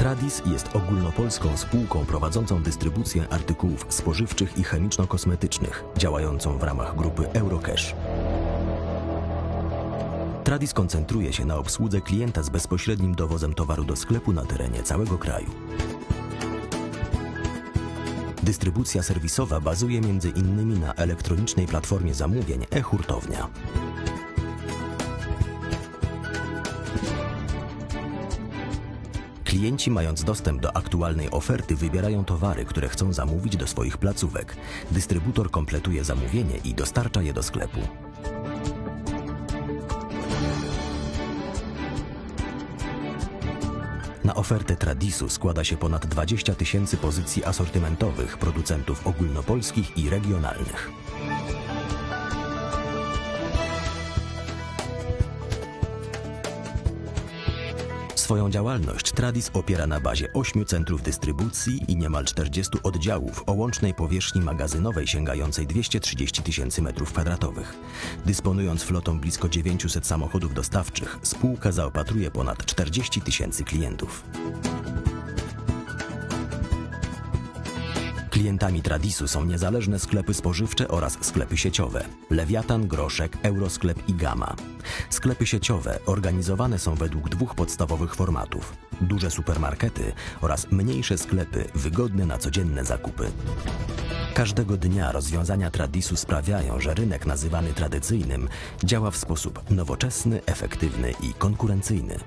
Tradis jest ogólnopolską spółką prowadzącą dystrybucję artykułów spożywczych i chemiczno-kosmetycznych, działającą w ramach grupy Eurocash. Tradis koncentruje się na obsłudze klienta z bezpośrednim dowozem towaru do sklepu na terenie całego kraju. Dystrybucja serwisowa bazuje innymi na elektronicznej platformie zamówień e-hurtownia. Klienci mając dostęp do aktualnej oferty wybierają towary, które chcą zamówić do swoich placówek. Dystrybutor kompletuje zamówienie i dostarcza je do sklepu. Na ofertę Tradisu składa się ponad 20 tysięcy pozycji asortymentowych producentów ogólnopolskich i regionalnych. Swoją działalność Tradis opiera na bazie 8 centrów dystrybucji i niemal 40 oddziałów o łącznej powierzchni magazynowej sięgającej 230 tysięcy m2. Dysponując flotą blisko 900 samochodów dostawczych, spółka zaopatruje ponad 40 tysięcy klientów. Klientami Tradisu są niezależne sklepy spożywcze oraz sklepy sieciowe Lewiatan, Groszek, Eurosklep i Gama. Sklepy sieciowe organizowane są według dwóch podstawowych formatów: duże supermarkety oraz mniejsze sklepy wygodne na codzienne zakupy. Każdego dnia rozwiązania Tradisu sprawiają, że rynek nazywany tradycyjnym działa w sposób nowoczesny, efektywny i konkurencyjny.